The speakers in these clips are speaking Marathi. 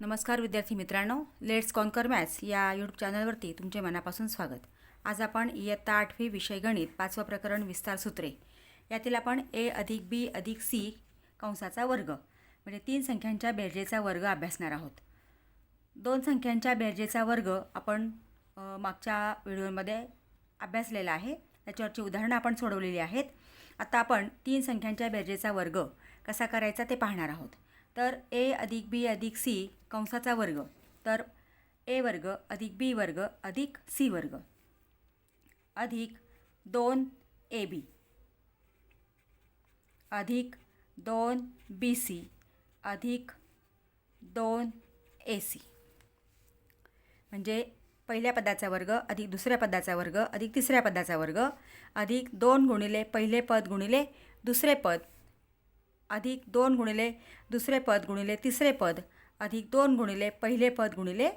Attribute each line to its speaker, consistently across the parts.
Speaker 1: नमस्कार विद्यार्थी मित्रांनो लेट्स कॉन्कर मॅथ्स या यूट्यूब चॅनलवरती तुमचे मनापासून स्वागत. आज आपण इयत्ता आठवी विषय गणित पाचवं प्रकरण विस्तार सूत्रे. यातील आपण ए अधिक बी अधिक सी कंसाचा वर्ग म्हणजे तीन संख्यांच्या बेरजेचा वर्ग अभ्यासणार आहोत. दोन संख्यांच्या बेरजेचा वर्ग आपण मागच्या व्हिडिओमध्ये अभ्यासलेला आहे. त्याच्यावरची उदाहरणं आपण सोडवलेली आहेत. आता आपण तीन संख्यांच्या बेरजेचा वर्ग कसा करायचा ते पाहणार आहोत. तर ए अधिक बी अधिक सी कंसाचा वर्ग. तर ए वर्ग अधिक बी वर्ग अधिक सी वर्ग. अधिक दोन ए बी. अधिक दोन बी सी. अधिक दोन ए सी. म्हणजे पहिल्या पदाचा वर्ग अधिक दुसऱ्या पदाचा वर्ग अधिक तिसऱ्या पदाचा वर्ग अधिक दोन गुणिले पहिले पद गुणिले दुसरे पद. अधिक दोन गुणिले दुसरे पद गुणिले तिसरे पद अधिक दोन गुणिले पहिले पद गुणिले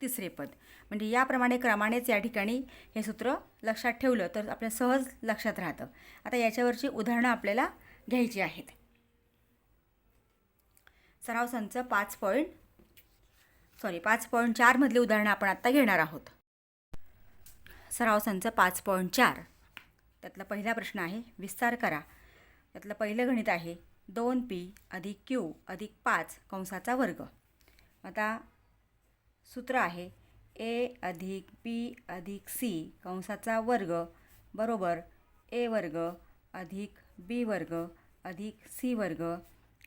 Speaker 1: तिसरे पद. म्हणजे याप्रमाणे क्रमानेच या ठिकाणी हे सूत्र लक्षात ठेवलं तर आपल्या सहज लक्षात राहतं. आता याच्यावरची उदाहरणं आपल्याला घ्यायची आहेत. सराव संच पाच पॉईंट सॉरी पाच पॉईंट चारमधली उदाहरणं आपण आत्ता घेणार आहोत. सराव संच पाच पॉईंट चार. त्यातला पहिला प्रश्न आहे विस्तार करा. त्यातलं पहिलं गणित आहे दोन पी अधिक क्यू अधिक पाच कंसाचा वर्ग. आता सूत्र आहे ए अधिक बी अधिक सी कंसाचा वर्ग बरोबर ए वर्ग अधिक बी वर्ग अधिक सी वर्ग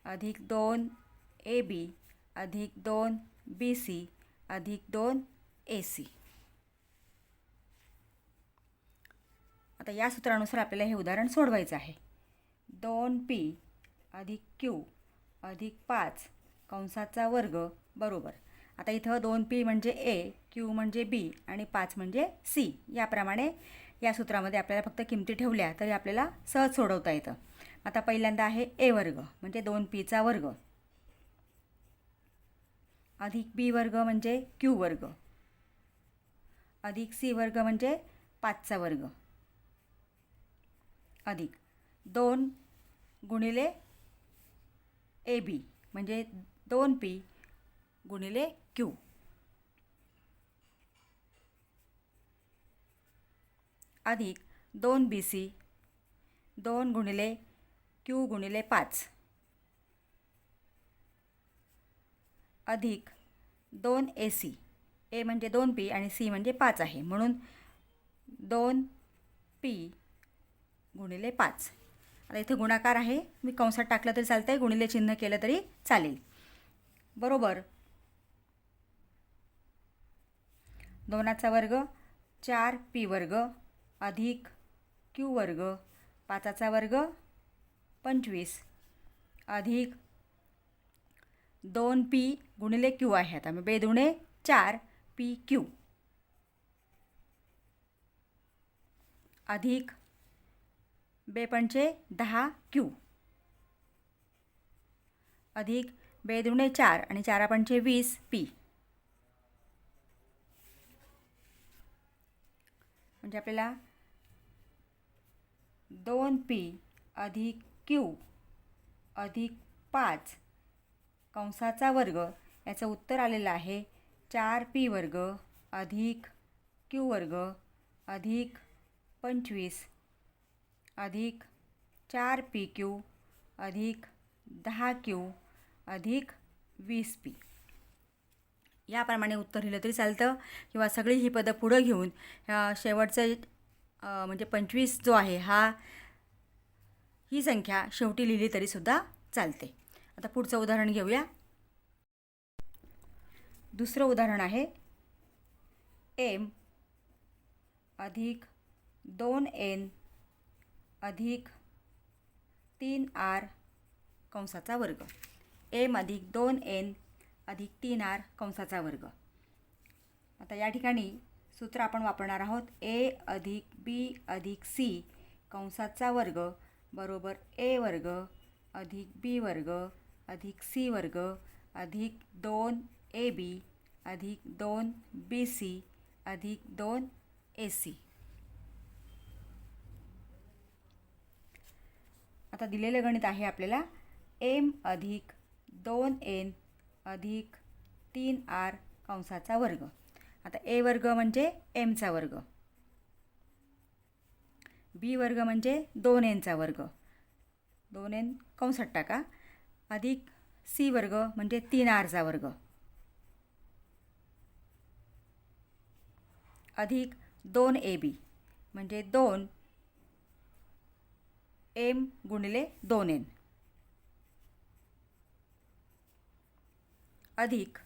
Speaker 1: अधिक दोन ए बी अधिक दोन बी सी अधिक दोन ए सी. आता या सूत्रानुसार आपल्याला हे उदाहरण सोडवायचं आहे. दोन पी अधिक क्यू अधिक पाच कंसाचा वर्ग बरोबर. आता इथं दोन पी म्हणजे ए क्यू म्हणजे बी आणि पाच म्हणजे सी. याप्रमाणे या सूत्रामध्ये आपल्याला फक्त किमती ठेवल्या तरी आपल्याला सहज सोडवता येतं. आता पहिल्यांदा आहे ए वर्ग म्हणजे दोन पीचा वर्ग. अधिक बी वर्ग म्हणजे क्यू वर्ग. अधिक सी वर्ग म्हणजे पाचचा वर्ग. अधिक दोन गुणिले ए बी म्हणजे दोन पी गुणिले क्यू. अधिक दोन बी सी दोन गुणिले क्यू गुणिले पाच. अधिक दोन ए सी. ए म्हणजे दोन पी आणि सी म्हणजे पाच आहे. म्हणून दोन पी गुणिले पाच. आता इथे गुणाकार आहे. मी कंसात टाकलं तरी चालतं आहे गुणिले चिन्ह केलं तरी चालेल. बरोबर. दोनाचा वर्ग चार पी वर्ग अधिक क्यू वर्ग पाचाचा वर्ग पंचवीस. अधिक दोन पी गुणिले क्यू आहे. आता मग बेदुणे चार पी क्यू. अधिक बेपंचे दहा क्यू. अधिक बेदुणे चार आणि चारा पंचे वीस पी. म्हणजे आपल्याला दोन पी अधिक क्यू अधिक पाच कंसाचा वर्ग याचं उत्तर आलेलं आहे. चार पी वर्ग अधिक क्यू वर्ग अधिक पंचवीस अधिक चार पी क्यू अधिक दहा क्यू अधिक वीस पी. याप्रमाणे उत्तर लिहिलं तरी चालतं. किंवा सगळी ही पदं पुढं घेऊन शेवटचं म्हणजे पंचवीस जो आहे हा ही संख्या शेवटी लिहिली तरीसुद्धा चालते. आता पुढचं उदाहरण घेऊया. दुसरं उदाहरण आहे. एम अधिक दोन एन अधिक तीन आर कंसाचा वर्ग. एम अधिक दोन एन अधिक तीन आर कंसाचा वर्ग. आता या ठिकाणी सूत्र आपण वापरणार आहोत. ए अधिक बी अधिक सी कंसाचा वर्ग बरोबर ए वर्ग अधिक बी वर्ग अधिक सी वर्ग अधिक दोन ए बी अधिक दोन बी सी अधिक दोन ए सी. आता दिलेलं गणित आहे आपल्याला. एम अधिक दोन एन अधिक तीन आर कंसाचा वर्ग. आता ए वर्ग म्हणजे एमचा वर्ग. बी वर्ग म्हणजे दोन एनचा वर्ग. दोन एन कंसात टाका. अधिक सी वर्ग म्हणजे तीन आरचा वर्ग. अधिक दोन ए बी म्हणजे दोन एम गुणिले दोन एन अधिक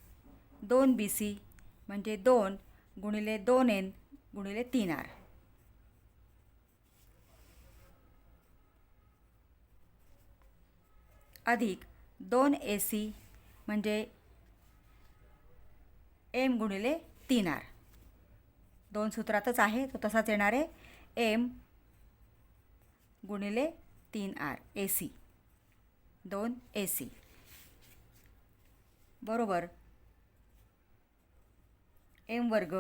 Speaker 1: दोन बी सी म्हणजे दोन गुणिले दोन एन गुणिले तीन आर अधिक दोन ए सी म्हणजे एम गुणिले तीन आर दोन सूत्रातच आहे तो तसाच येणार आहे. एम गुणिले तीन आर ए सी दोन ए सी बरोबर? एम वर्ग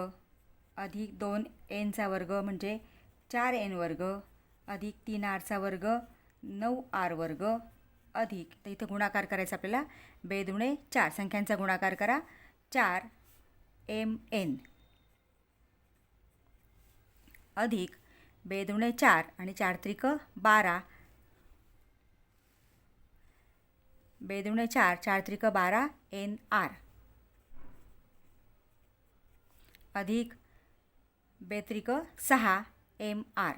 Speaker 1: अधिक दोन एनचा वर्ग म्हणजे चार एन वर्ग अधिक तीन आरचा वर्ग नऊ आर वर्ग अधिक. तर इथं गुणाकार करायचा आपल्याला. बेदुणे चार. संख्यांचा गुणाकार करा. चार एम एन अधिक बेदुणे चार आणि चार त्रिक बारा. बेदुणे चार चार त्रिक बारा एन आर. अधिक बेत्रिक सहा एम आर.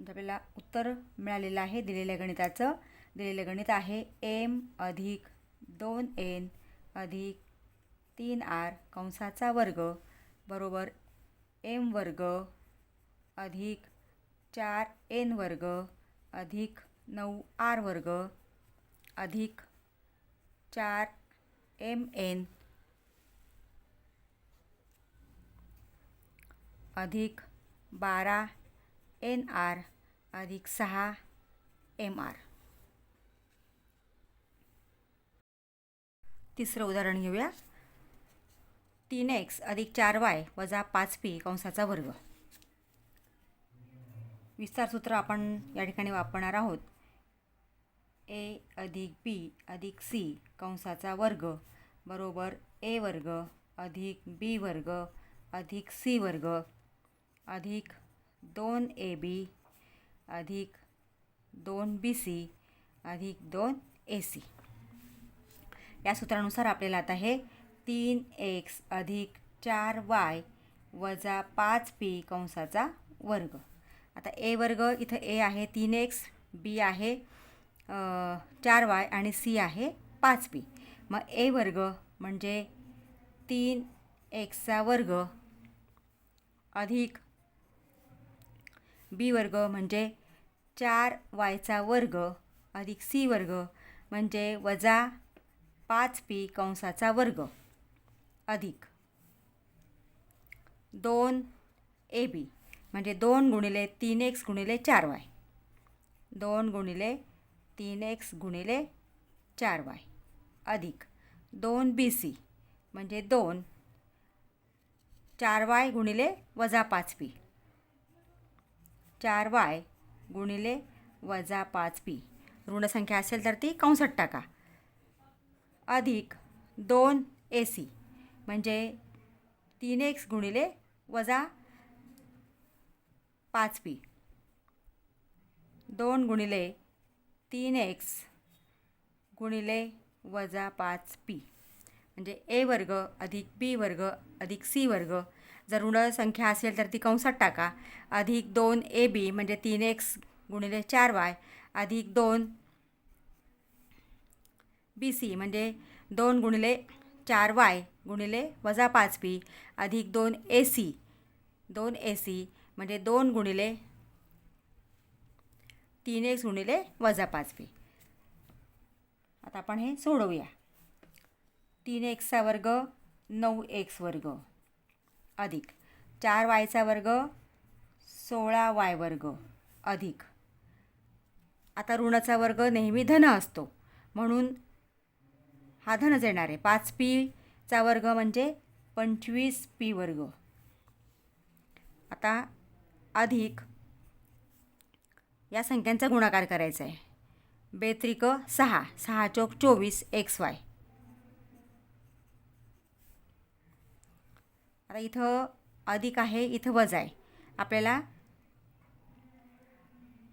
Speaker 1: आपल्याला उत्तर मिळालेलं आहे दिलेल्या गणिताचं. दिलेलं गणित आहे एम अधिक दोन एन अधिक तीन आर कंसाचा वर्ग बरोबर एम वर्ग अधिक चार एन वर्ग अधिक नऊ आर वर्ग अधिक चार एम एन अधिक बारा एन आर अधिक सहा एम आर. तिसरं उदाहरण घेऊया. तीन एक्स अधिक चार वाय वजा पाच पी कंसाचा वर्ग. विस्तारसूत्र आपण या ठिकाणी वापरणार आहोत. ए अधिक बी अधिक सी कंसाचा वर्ग बरोबर ए वर्ग अधिक बी वर्ग अधिक सी वर्ग अधिक दोन ए बी अधिक दोन बी सी अधिक दोन ए सी. या सूत्रानुसार आपल्याला आता हे तीन एक्स अधिक चार वाय वजा पाच पी कंसाचा वर्ग. आता ए वर्ग इथं ए आहे तीन एक्स बी आहे चार वाय आणि सी आहे पाच पी. मग ए वर्ग म्हणजे तीन एक्सचा वर्ग अधिक बी वर्ग म्हणजे चार वायचा वर्ग अधिक सी वर्ग म्हणजे वजा पाच पी कंसाचा वर्ग. अधिक. दोन ए बी म्हणजे दोन गुणिले तीन एक्स गुणिले चार वाय. दोन गुणिले तीन एक्स गुणिले चार वाय. अधिक. दोन बी सी म्हणजे दोन चार वाय गुणिले वजा पाच पी. चार वाय गुणिले वजा पाच पी. ऋणसंख्या असेल तर ती कंसात टाका अधिक. दोन ए सी म्हणजे तीन एक्स गुणिले वजा पाच पी. दोन गुणिले तीन एक्स गुणिले वजा पाच पी. म्हणजे ए वर्ग अधिक बी वर्ग अधिक सी वर्ग. जर ऋण संख्या असेल तर ती कंसात टाका. अधिक दोन ए बी म्हणजे तीन एक्स गुणिले चार वाय. अधिक दोन बी सी म्हणजे दोन गुणिले चार वाय. गुणिले वजा पाच पी अधिक दोन ए सी दोन ए सी म्हणजे दोन गुणिले तीन एक्स गुणिले वजा पाच पी. आता आपण हे सोडवूया. तीन एक्सचा वर्ग नऊ एक्स वर्ग अधिक. चार वायचा वर्ग सोळा वाय वर्ग अधिक. आता ऋणाचा वर्ग नेहमी धन असतो. म्हणून हा धनच येणार आहे. पाच चा वर्ग म्हणजे पंचवीस पी वर्ग. आता अधिक या संख्यांचा गुणाकार करायचा आहे. बेत्रिक सहा सहा चौक चोवीस एक्स वाय. आता इथं अधिक आहे इथं वजा आहे. आपल्याला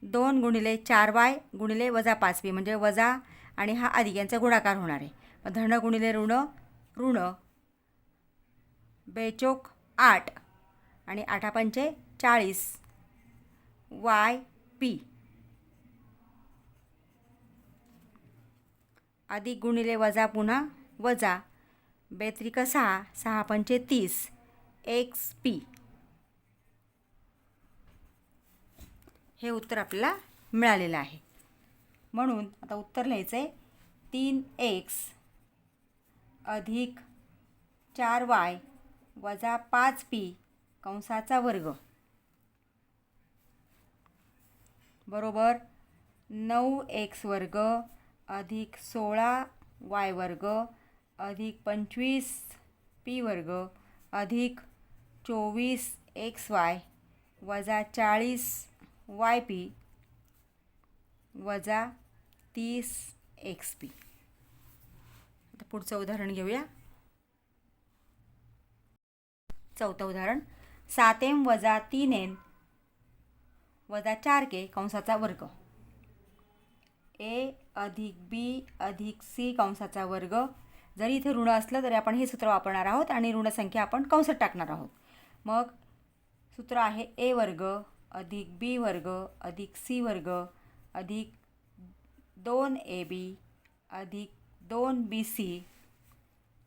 Speaker 1: दोन गुणिले चार वाय गुणिले वजा पाच बी म्हणजे वजा आणि हा अधिक यांचा गुणाकार होणार आहे. मग धन गुणिले ऋण ऋण. बेचोक आठ आणि आठा पंचे चाळीस. Y P. अधिक गुणिले वजा पुन्हा वजा. बेत्रिक सहा सहा पंचे तीस. X P. हे उत्तर आपल्याला मिळालेलं आहे. म्हणून आता उत्तर लिहायचं आहे तीन एक्स. अधिक चार वाय वजा पाच पी कंसाचा वर्ग. बरोबर नऊ एक्स वर्ग अधिक सोळा वाय वर्ग अधिक पंचवीस पी वर्ग अधिक चोवीस एक्स वाय वजा चाळीस वाय पी वजा तीस एक्स पी. पुढचं उदाहरण घेऊया. चौथं उदाहरण. सात एम वजा तीन एन वजा चार के कंसाचा वर्ग. ए अधिक बी अधिक सी कंसाचा वर्ग. जरी इथे ऋण असलं तरी आपण हे सूत्र वापरणार आहोत आणि ऋणसंख्या आपण कंसात टाकणार आहोत. मग सूत्र आहे ए वर्ग अधिक बी वर्ग अधिक सी वर्ग अधिक दोन ए बी अधिक दोन बी सी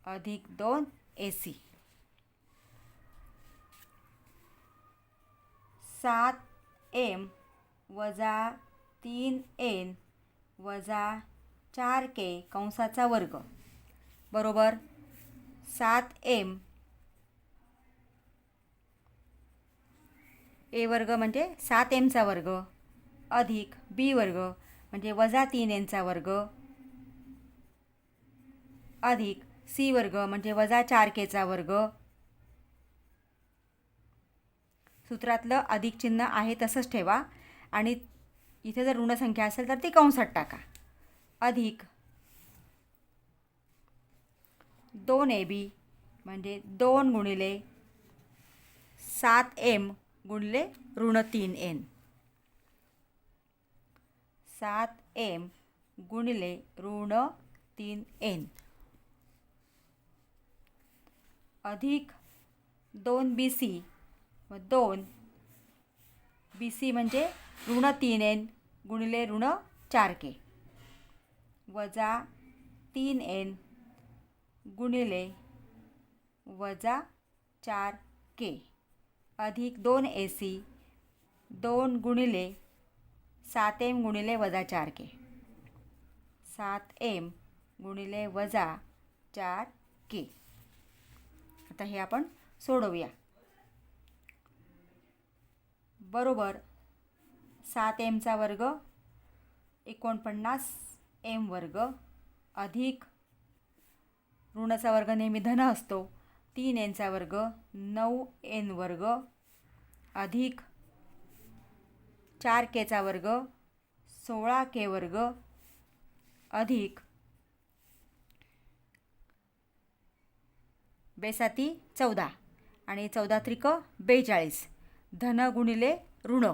Speaker 1: अधिक दोन ए सी. सात एम वजा तीन एन वजा चार के कंसाचा वर्ग. बरोबर? सात एम ए वर्ग म्हणजे सात एमचा वर्ग अधिक बी वर्ग म्हणजे वजा तीन एनचा वर्ग. अधिक सी वर्ग म्हणजे वजा चार केचा वर्ग. सूत्रातलं अधिक चिन्ह आहे तसंच ठेवा. आणि इथे जर ऋणसंख्या असेल तर ती कंसात टाका. अधिक दोन ए बी म्हणजे दोन गुणिले सात एम गुणिले ऋण तीन एन. सात एम गुणिले ऋण तीन एन. अधिक दोन बी सी व दोन बी सी म्हणजे ऋण तीन एन गुणिले ऋण चार के वजा तीन एन गुणिले वजा चार के अधिक दोन ए सी दोन गुणिले सात एम गुणिले वजा चार के सात एम गुणिले वजा चार के आता हे आपण सोडवूया. बरोबर. सात एमचा वर्ग एकोणपन्नास एम वर्ग अधिक ऋणाचा वर्ग नेहमी धन असतो. तीन एनचा वर्ग नऊ एन वर्ग अधिक चार केचा वर्ग सोळा के वर्ग अधिक बेसाती चौदा आणि चौदा त्रिक बेचाळीस. धन गुणिले ऋण.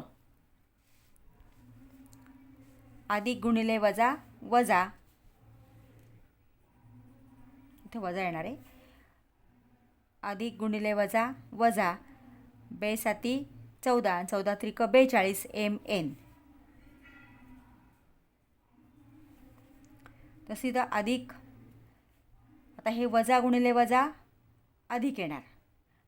Speaker 1: अधिक गुणिले वजा वजा. इथं वजा येणार. आहे अधिक गुणिले वजा वजा. बेसाती चौदा चौदा त्रिक बेचाळीस एम एन. तशी तर अधिक. आता हे वजा गुणिले वजा अधिक येणार.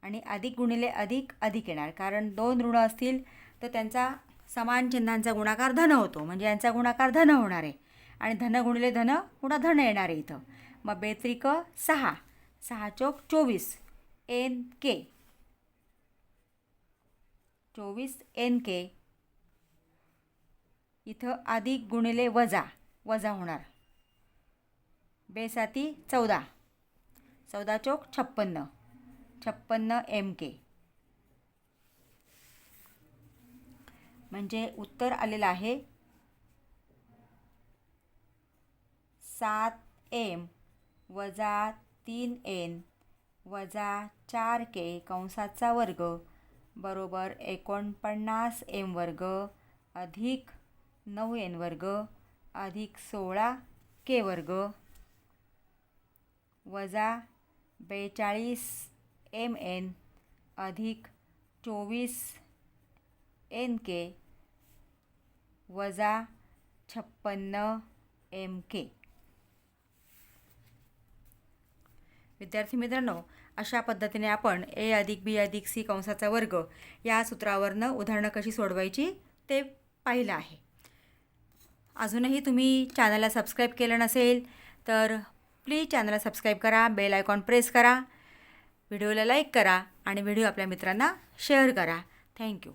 Speaker 1: आणि अधिक गुणिले अधिक अधिक येणार. कारण दोन ऋण असतील तर त्यांचा समान चिन्हांचा गुणाकार धन होतो. म्हणजे यांचा गुणाकार धन होणार आहे. आणि धन गुणिले धन पुन्हा धन येणार आहे इथं. मग बेत्रिक सहा. सहा चौक चोवीस. N K. चोवीस एन के. इथं अधिक गुणिले वजा. वजा होणार. बेसाती चौदा. चौदा चौक छप्पन्न. छप्पन्न एम के म्हणजे उत्तर आलेलं आहे. सात एम वजा तीन एन वजा चार के कंसाचा वर्ग बरोबर एकोणपन्नास एम वर्ग अधिक नऊ एन वर्ग अधिक सोळा के वर्ग वजा बेचाळीस एम एन अधिक चोवीस एन के वजा छप्पन्न एम के विद्यार्थी मित्रांनो अशा पद्धतीने आपण ए अधिक बी अधिक सी कंसाचा वर्ग या सूत्रावरनं उदाहरणं कशी सोडवायची ते पाहिलं आहे. अजूनही तुम्ही चॅनलला सबस्क्राईब केलं नसेल तर प्लीज चॅनलला सबस्क्राईब करा बेल आयकॉन प्रेस करा व्हिडिओला लाईक करा आणि व्हिडिओ आपल्या मित्रांना शेअर करा. थँक्यू.